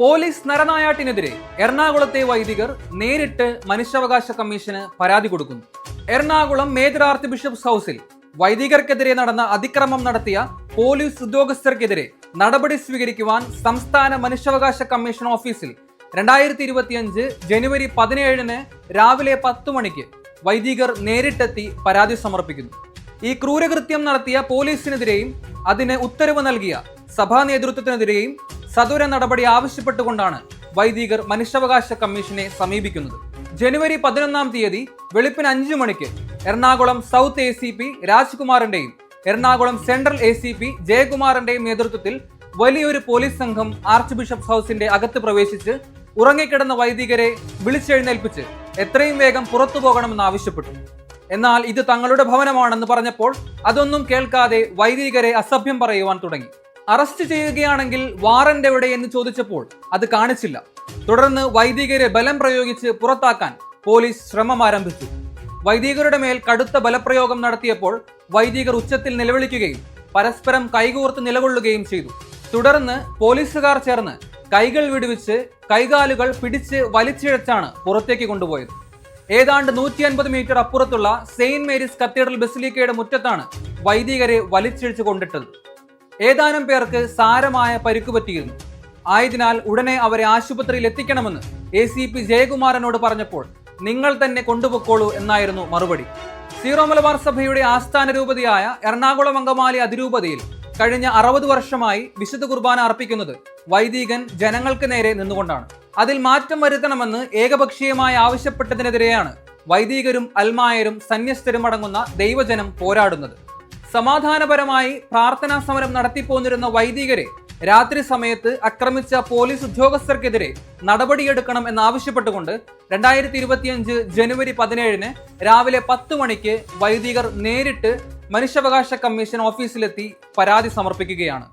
Police നരനായാട്ടിനെതിരെ എറണാകുളത്തെ വൈദികർ നേരിട്ട് മനുഷ്യാവകാശ കമ്മീഷന് പരാതി കൊടുക്കുന്നു. എറണാകുളം മേജർ ആർച്ച് ബിഷപ്സ് ഹൗസിൽ വൈദികർക്കെതിരെ നടന്ന അതിക്രമം നടത്തിയ പോലീസ് ഉദ്യോഗസ്ഥർക്കെതിരെ നടപടി സ്വീകരിക്കുവാൻ സംസ്ഥാന മനുഷ്യാവകാശ കമ്മീഷൻ ഓഫീസിൽ രണ്ടായിരത്തി ഇരുപത്തിയഞ്ച് ജനുവരി പതിനേഴിന് രാവിലെ പത്ത് മണിക്ക് വൈദികർ നേരിട്ടെത്തി പരാതി സമർപ്പിക്കുന്നു. ഈ ക്രൂരകൃത്യം നടത്തിയ പോലീസിനെതിരെയും അതിന് ഉത്തരവ് നൽകിയ സഭാ നേതൃത്വത്തിനെതിരെയും സദുര നടപടി ആവശ്യപ്പെട്ടുകൊണ്ടാണ് വൈദികർ മനുഷ്യാവകാശ കമ്മീഷനെ സമീപിക്കുന്നത്. ജനുവരി പതിനൊന്നാം തീയതി വെളുപ്പിന് അഞ്ചു മണിക്ക് Ernakulam south A C P രാജ്കുമാറിന്റെയും Ernakulam central A C P ജയകുമാറിന്റെയും നേതൃത്വത്തിൽ വലിയൊരു പോലീസ് സംഘം ആർച്ച് ബിഷപ്പ് ഹൗസിന്റെ അകത്ത് പ്രവേശിച്ച് ഉറങ്ങിക്കിടന്ന വൈദികരെ വിളിച്ചെഴുന്നേൽപ്പിച്ച് എത്രയും വേഗം പുറത്തു പോകണമെന്ന് ആവശ്യപ്പെട്ടു. എന്നാൽ ഇത് തങ്ങളുടെ ഭവനമാണെന്ന് പറഞ്ഞപ്പോൾ അതൊന്നും കേൾക്കാതെ വൈദികരെ അസഭ്യം പറയുവാൻ തുടങ്ങി. അറസ്റ്റ് ചെയ്യുകയാണെങ്കിൽ വാറന്റ് എവിടെ എന്ന് ചോദിച്ചപ്പോൾ അത് കാണിച്ചില്ല. തുടർന്ന് വൈദികരെ ബലം പ്രയോഗിച്ച് പുറത്താക്കാൻ പോലീസ് ശ്രമം ആരംഭിച്ചു. വൈദികരുടെ മേൽ കടുത്ത ബലപ്രയോഗം നടത്തിയപ്പോൾ വൈദികർ ഉച്ചത്തിൽ നിലവിളിക്കുകയും പരസ്പരം കൈകോർത്ത് നിലകൊള്ളുകയും ചെയ്തു. തുടർന്ന് പോലീസുകാർ ചേർന്ന് കൈകൾ വിടുവിച്ച് കൈകാലുകൾ പിടിച്ച് വലിച്ചിഴച്ചാണ് പുറത്തേക്ക് കൊണ്ടുപോയത്. ഏതാണ്ട് നൂറ്റി അൻപത് മീറ്റർ അപ്പുറത്തുള്ള സെയിന്റ് മേരീസ് കത്തീഡ്രൽ ബസിലിക്കയുടെ മുറ്റത്താണ് വൈദികരെ വലിച്ചിഴിച്ചു കൊണ്ടിട്ടത്. ഏതാനും പേർക്ക് സാരമായ പരിക്ക് പറ്റിയിരുന്നു. ആയതിനാൽ ഉടനെ അവരെ ആശുപത്രിയിൽ എത്തിക്കണമെന്ന് എ സി പി ജയകുമാരനോട് പറഞ്ഞപ്പോൾ നിങ്ങൾ തന്നെ കൊണ്ടുപോയിക്കോളൂ എന്നായിരുന്നു മറുപടി. സീറോ മലബാർ സഭയുടെ ആസ്ഥാന രൂപതയായ എറണാകുളം അങ്കമാലി അതിരൂപതയിൽ കഴിഞ്ഞ അറുപത് വർഷമായി വിശുദ്ധ കുർബാന അർപ്പിക്കുന്നത് വൈദികൻ ജനങ്ങൾക്ക് നേരെ നിന്നുകൊണ്ടാണ്. അതിൽ മാറ്റം വരുത്തണമെന്ന് ഏകപക്ഷീയമായി ആവശ്യപ്പെട്ടതിനെതിരെയാണ് വൈദികരും അൽമായരും സന്യസ്തരും അടങ്ങുന്ന ദൈവജനം പോരാടുന്നത്. സമാധാനപരമായി പ്രാർത്ഥനാ സമരം നടത്തിപ്പോന്നിരുന്ന വൈദികരെ രാത്രി സമയത്ത് ആക്രമിച്ച പോലീസ് ഉദ്യോഗസ്ഥർക്കെതിരെ നടപടിയെടുക്കണം എന്നാവശ്യപ്പെട്ടുകൊണ്ട് രണ്ടായിരത്തി ഇരുപത്തിയഞ്ച് ജനുവരി പതിനേഴിന് രാവിലെ പത്ത് മണിക്ക് വൈദികർ നേരിട്ട് മനുഷ്യാവകാശ കമ്മീഷൻ ഓഫീസിലെത്തി പരാതി സമർപ്പിക്കുകയാണ്.